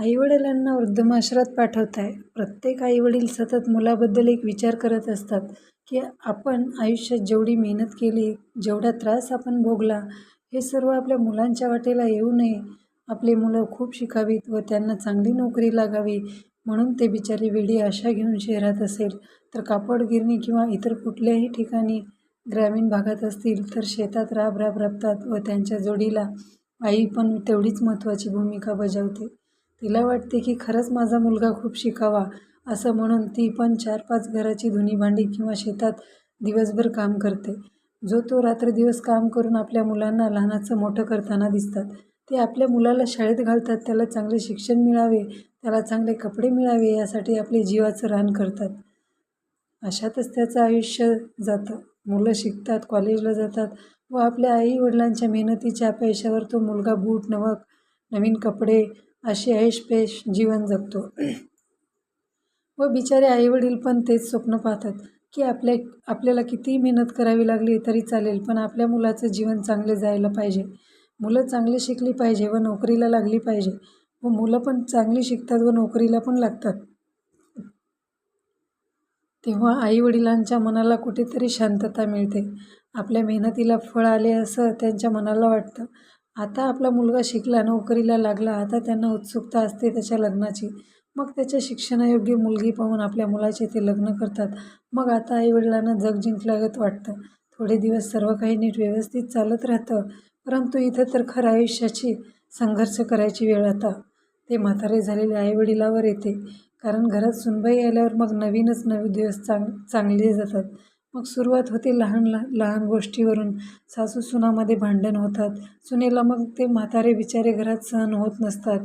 आईवडिलांना वृद्धमाश्रात पाठवत आहे प्रत्येक आईवडील सतत मुलाबद्दल एक विचार करत असतात की आपण आयुष्यात जेवढी मेहनत केली जेवढा त्रास आपण भोगला हे सर्व आपल्या मुलांच्या वाटेला येऊ नये. आपली मुलं खूप शिकावीत व त्यांना चांगली नोकरी लागावी म्हणून ते बिचारी वेडी आशा घेऊन शहरात असेल. तर कापड गिरणी किंवा इतर कुठल्याही ठिकाणी ग्रामीण भागात असतील तर शेतात राब राब राबतात व त्यांच्या जोडीला आई पण तेवढीच महत्त्वाची भूमिका बजावते. तिला वाटते की खरंच माझा मुलगा खूप शिकावा असं म्हणून ती पण चार पाच घराची धुणी भांडी किंवा शेतात दिवसभर काम करते. जो तो रात्रदिवस काम करून आपल्या मुलांना लहानाचं मोठं करताना दिसतात. ते आपल्या मुलाला शाळेत घालतात त्याला चांगले शिक्षण मिळावे त्याला चांगले कपडे मिळावे यासाठी आपले जीवाचं रान करतात. अशातच त्याचं आयुष्य जातं. मुलं शिकतात कॉलेजला जातात व आपल्या आई वडिलांच्या मेहनतीच्या पैशावर तो मुलगा बूट नवक नवीन कपडे असे ऐशपेश जीवन जगतो. व बिचारे आईवडील पण तेच स्वप्न पाहतात की आपल्या आपल्याला कितीही मेहनत करावी लागली तरी चालेल पण आपल्या मुलाचं जीवन चांगले जायला पाहिजे. मुलं चांगली शिकली पाहिजे व नोकरीला लागली पाहिजे. व मुलं पण चांगली शिकतात व नोकरीला पण लागतात. तेव्हा आईवडिलांच्या मनाला कुठेतरी शांतता मिळते. आपल्या मेहनतीला फळ आले असं त्यांच्या मनाला वाटतं. आता आपला मुलगा शिकला नोकरीला लागला आता त्यांना उत्सुकता असते त्याच्या लग्नाची. मग त्याच्या शिक्षणायोग्य मुलगी पाहून आपल्या मुलाचे ते लग्न करतात. मग आता आईवडिलांना जग जिंकल्यागत वाटतं. थोडे दिवस सर्व काही नीट व्यवस्थित चालत राहतं परंतु इथं तर खरं आयुष्याची संघर्ष करायची वेळ आता. ते म्हातारे झालेले आईवडिलावर येते. कारण घरात सुनबाई आल्यावर मग नवीनच नवे दिवस चांग चांगले जातात. मग सुरुवात होते लहान लहान लहान गोष्टीवरून. सासू सुनामध्ये भांडण होतात. सुनेला मग ते म्हातारे बिचारे घरात सहन होत नसतात.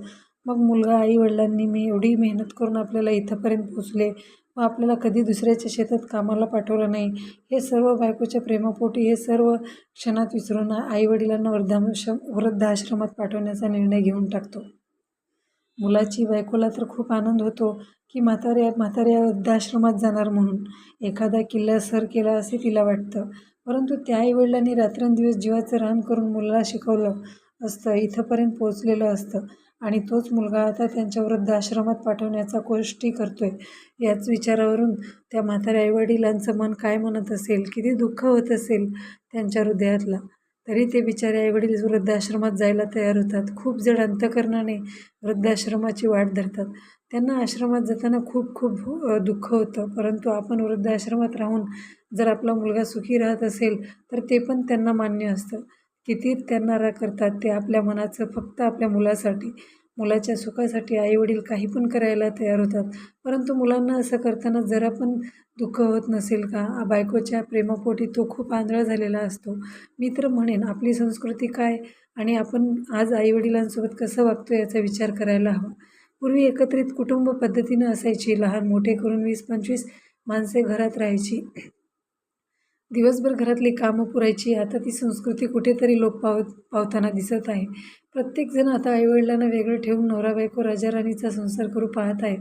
मग मुलगा आई वडिलांनी मी एवढी मेहनत करून आपल्याला इथंपर्यंत पोचले. व आपल्याला कधी दुसऱ्याच्या शेतात कामाला पाठवलं नाही. हे सर्व बायकोच्या प्रेमापोटी हे सर्व क्षणात विसरून आईवडिलांना वृद्धाश्रम वृद्धाश्रमात पाठवण्याचा निर्णय घेऊन टाकतो. मुलाची बायकोला तर खूप आनंद होतो. की म्हाताऱ्या म्हाताऱ्या वृद्धाश्रमात जाणार म्हणून. एखादा किल्ला सर केला असे तिला वाटतं. परंतु त्या आईवडिलांनी रात्रंदिवस जीवाचं रान करून मुलाला शिकवलं असतं इथंपर्यंत पोचलेलं असतं. आणि तोच मुलगा आता त्यांच्या वृद्धाश्रमात पाठवण्याचा गोष्टी करतोय. याच विचारावरून त्या म्हाताऱ्या आईवडिलांचं मन काय म्हणत असेल किती दुःख होत असेल त्यांच्या हृदयातला. तरी ते बिचारे आईवडील वृद्धाश्रमात जायला तयार होतात. खूप जड अंतकरणाने वृद्धाश्रमाची वाट धरतात. त्यांना आश्रमात जाताना खूप खूप दुःख होतं. परंतु आपण वृद्धाश्रमात राहून जर आपला मुलगा सुखी राहत असेल तर ते पण त्यांना मान्य असतं. किती त्यांना करतात ते आपल्या मनाचं फक्त आपल्या मुलासाठी. मुलाच्या सुखासाठी आईवडील काही पण करायला तयार होतात. परंतु मुलांना असं करताना जरा पण दुःख होत नसेल का? बायकोच्या प्रेमापोटी तो खूप आंधळा झालेला असतो. मी तर म्हणेन आपली संस्कृती काय आणि आपण आज आईवडिलांसोबत कसं वागतो याचा विचार करायला हवा. पूर्वी एकत्रित कुटुंब पद्धतीनं असायची. लहान मोठे करून वीस पंचवीस माणसे घरात राहायची. दिवसभर घरातली कामं पुरायची आता ती संस्कृती कुठेतरी लोप पाव पावताना दिसत आहे. प्रत्येकजण आता आईवडिलांना वेगळं ठेवून नवरा बायको राजाराणीचा संसार करू पाहत आहे.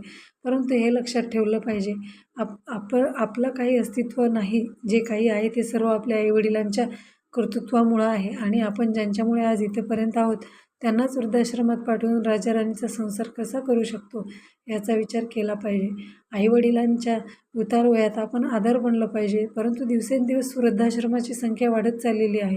परंतु हे लक्षात ठेवलं पाहिजे. आप आप आपलं काही अस्तित्व नाही जे काही आहे ते सर्व आपल्या आईवडिलांच्या कर्तृत्वामुळं आहे. आणि आपण ज्यांच्यामुळे आज इथेपर्यंत आहोत त्यांनाच वृद्धाश्रमात पाठवून राजाराणीचा संसार कसा करू शकतो? याचा विचार केला पाहिजे. आईवडिलांच्या उतार वयात आपण आधार बनलं पाहिजे. परंतु दिवसेंदिवस वृद्धाश्रमाची संख्या वाढत चाललेली आहे.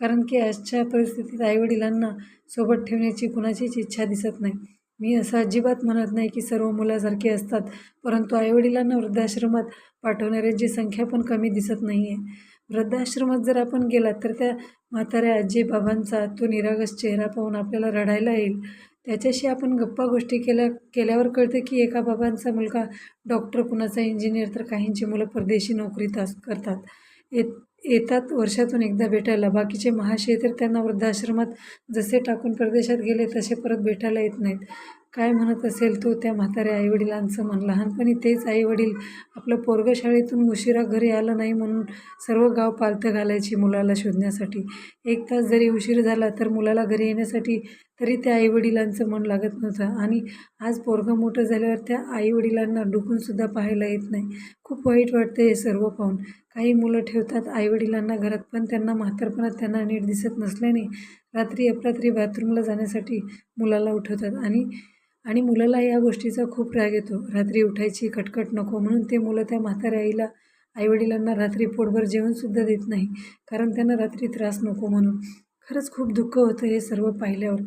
कारण की आजच्या परिस्थितीत आईवडिलांना सोबत ठेवण्याची कुणाचीच इच्छा दिसत नाही. मी असं अजिबात म्हणत नाही की सर्व मुलासारखे असतात. परंतु आईवडिलांना वृद्धाश्रमात पाठवणाऱ्यांची संख्या पण कमी दिसत नाही आहे वृद्धाश्रमात जर आपण गेलात तर त्या म्हाताऱ्या आजी बाबांचा तो निरागस चेहरा पाहून आपल्याला रडायला येईल. त्याच्याशी आपण गप्पा गोष्टी केल्या केल्यावर कळतं की एका बाबांचा मुलगा डॉक्टर कुणाचा इंजिनियर तर काहींची मुलं परदेशी नोकरीत अस करतात. येत येतात वर्षातून एकदा भेटायला. बाकीचे महाशय तर त्यांना वृद्धाश्रमात जसे टाकून परदेशात गेले तसे परत भेटायला येत नाहीत. काय म्हणत असेल तो त्या म्हाताऱ्या आईवडिलांचं मन? लहानपणी तेच आईवडील आपलं पोरगं शाळेतून उशिरा घरी आलं नाही म्हणून सर्व गाव पालथं घालायची मुलाला शोधण्यासाठी. एक तास जरी उशीर झाला तर मुलाला घरी येण्यासाठी तरी त्या आईवडिलांचं मन लागत नव्हतं आणि आज पोरगं मोठं झाल्यावर त्या आईवडिलांना डुकूनसुद्धा पाहायला येत नाही. खूप वाईट वाटतं हे सर्व पाहून. काही मुलं ठेवतात आईवडिलांना घरात पण त्यांना म्हातारपणात त्यांना नीट दिसत नसल्याने रात्री अपरात्री बाथरूमला जाण्यासाठी मुलाला उठवतात आणि आणि मुलाला या गोष्टीचा खूप राग येतो. रात्री उठायची कटकट नको म्हणून ते मुलं त्या म्हाताऱ्या आईला आईवडिलांना रात्री पोटभर जेवणसुद्धा देत नाही. कारण त्यांना रात्री त्रास नको म्हणून. खरंच खूप दुःख होतं हे सर्व पाहिल्यावर.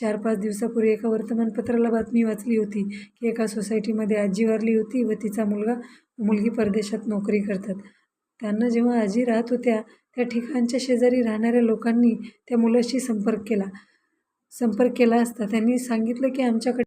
चार पाच दिवसापूर्वी एका वर्तमानपत्राला बातमी वाचली होती की एका सोसायटीमध्ये आजी वारली होती व तिचा मुलगा मुलगी परदेशात नोकरी करतात. त्यांना जेव्हा आजी राहत होत्या त्या ठिकाणच्या शेजारी राहणाऱ्या लोकांनी त्या मुलाशी संपर्क केला. संपर्क केला असता त्यांनी सांगितलं की आमच्याकडे